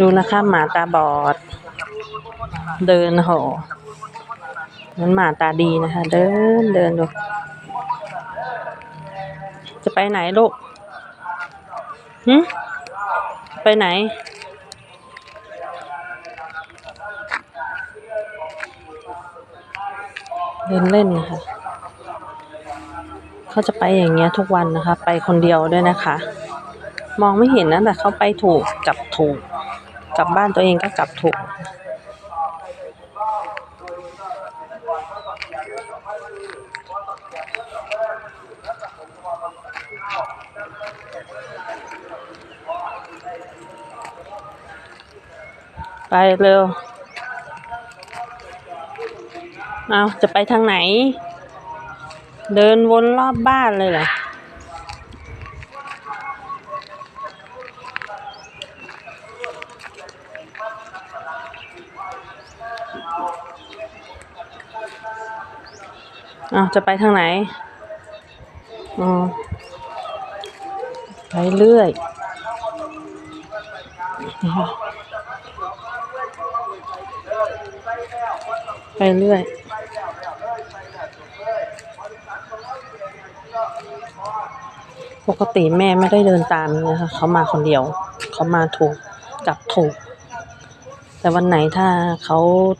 ดูนะคะหมาตาบอด เดินโหมันหมาตาดีนะคะ เดินเดินดู จะไปไหนลูกหึไปไหน เดินเล่นนะคะเขาจะไปอย่างเงี้ยทุกวันนะคะ ไปคนเดียวด้วยนะคะ มองไม่เห็นนะแต่เขาไปถูกกลับถูก กลับบ้านตัวเองก็กลับถูก ไปเร็ว เอาจะไปทางไหน เดินวนรอบบ้านเลยเหรอ อ้าวจะไปทางไหนอ๋อไปเรื่อยไปเรื่อย ปกติแม่ไม่ได้เดินตามนะคะเขามาคนเดียว เขามาถูกกลับถูก แต่วันไหนถ้าเขา